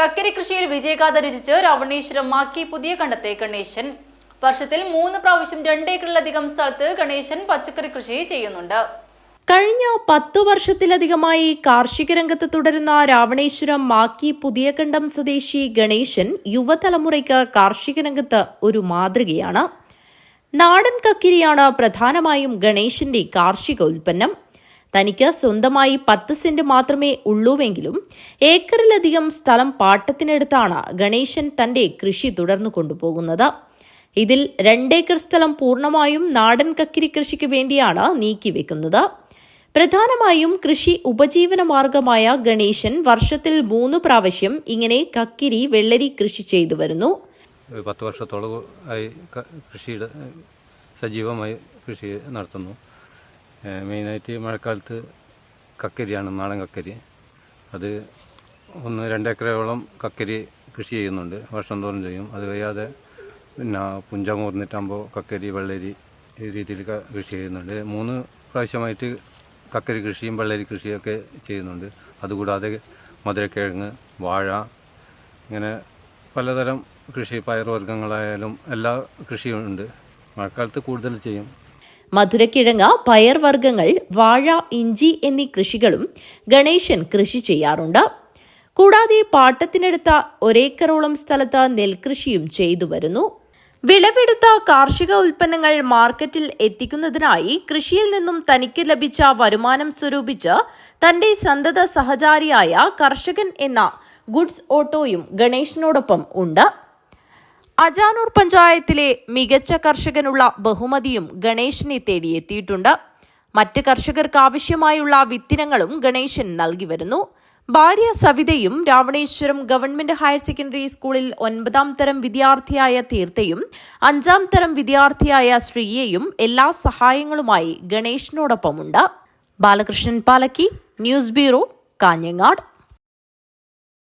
കക്കരി കൃഷിയിൽ വിജയഗാഥ രചിച്ച് രവണീശ്വരം മാക്കി പുതിയ കണ്ടത്തെ ഗണേശൻ. വർഷത്തിൽ മൂന്ന് പ്രാവശ്യം രണ്ടേക്കറിലധികം സ്ഥലത്ത് ഗണേശൻ പച്ചക്കറി കൃഷി ചെയ്യുന്നുണ്ട്. കഴിഞ്ഞ പത്തു വർഷത്തിലധികമായി കാർഷിക രംഗത്ത് തുടരുന്ന രാവണേശ്വരം മാക്കി പുതിയകണ്ഠം സ്വദേശി ഗണേശൻ യുവതലമുറയ്ക്ക് കാർഷിക രംഗത്ത് ഒരു മാതൃകയാണ്. നാടൻ കക്കിരിയാണ് പ്രധാനമായും ഗണേശന്റെ കാർഷിക ഉൽപ്പന്നം. തനിക്ക് സ്വന്തമായി പത്ത് സെന്റ് മാത്രമേ ഉള്ളൂവെങ്കിലും ഏക്കറിലധികം സ്ഥലം പാട്ടത്തിനെടുത്താണ് ഗണേശൻ തന്റെ കൃഷി തുടർന്നു കൊണ്ടുപോകുന്നത്. ഇതിൽ രണ്ടേക്കർ സ്ഥലം പൂർണമായും നാടൻ കക്കിരി കൃഷിക്ക് വേണ്ടിയാണ് നീക്കിവെക്കുന്നത് പ്രധാനമായും കൃഷി ഉപജീവന മാർഗമായ ഗണേശൻ വർഷത്തിൽ മൂന്ന് പ്രാവശ്യം ഇങ്ങനെ കക്കിരി വെള്ളരി കൃഷി ചെയ്തു വരുന്നു. പത്ത് വർഷത്തോളം ആയി സജീവമായി കൃഷി നടത്തുന്നു. മെയിനായിട്ട് മഴക്കാലത്ത് കക്കരിയാണ് നാടൻ കക്കരി. അത് ഒന്ന് രണ്ടേക്കറയോളം കക്കരി കൃഷി ചെയ്യുന്നുണ്ട്. വർഷം തോറും ചെയ്യും. അത് കഴിയാതെ പിന്നെ പുഞ്ച കക്കരി വെള്ളരി ഈ രീതിയിൽ കൃഷി ചെയ്യുന്നുണ്ട്. മൂന്ന് പ്രാവശ്യമായിട്ട് കക്കരി കൃഷിയും വെള്ളരി കൃഷിയൊക്കെ ചെയ്യുന്നുണ്ട്. അതുകൂടാതെ മധുരക്കിഴങ്ങ് വാഴ ഇങ്ങനെ പലതരം കൃഷി പയർവർഗങ്ങളായാലും എല്ലാ കൃഷിയും ഉണ്ട്. മഴക്കാലത്ത് കൂടുതൽ ചെയ്യും. മധുരക്കിഴങ്ങ് പയർ വർഗങ്ങൾ വാഴ ഇഞ്ചി എന്നീ കൃഷികളും ഗണേശൻ കൃഷി ചെയ്യാറുണ്ട്. കൂടാതെ പാട്ടത്തിനെടുത്ത ഒരേക്കറോളം സ്ഥലത്ത് നെൽകൃഷിയും ചെയ്തു വരുന്നു. വിളവെടുത്ത കാർഷിക ഉൽപ്പന്നങ്ങൾ മാർക്കറ്റിൽ എത്തിക്കുന്നതിനായി കൃഷിയിൽ നിന്നും തനിക്ക് ലഭിച്ച വരുമാനം സ്വരൂപിച്ച് തന്റെ സന്തത സഹചാരിയായ കർഷകൻ എന്ന ഗുഡ്സ് ഓട്ടോയും ഗണേഷിനോടൊപ്പം ഉണ്ട്. അജാനൂർ പഞ്ചായത്തിലെ മികച്ച കർഷകനുള്ള ബഹുമതിയും ഗണേശനെ തേടിയെത്തിയിട്ടുണ്ട്. മറ്റ് കർഷകർക്ക് ആവശ്യമായുള്ള വിത്തിനങ്ങളും ഗണേശൻ നൽകി വരുന്നു. ഭാര്യ സവിതയും രാവണേശ്വരം ഗവൺമെന്റ് ഹയർ സെക്കൻഡറി സ്കൂളിൽ ഒൻപതാം തരം വിദ്യാർത്ഥിയായ തീർത്ഥയും അഞ്ചാം തരം വിദ്യാർത്ഥിയായ ശ്രീയയും എല്ലാ സഹായങ്ങളുമായി ഗണേശനോടൊപ്പമുണ്ട്. Balakrishnan Palakki news bureau Kanhangad.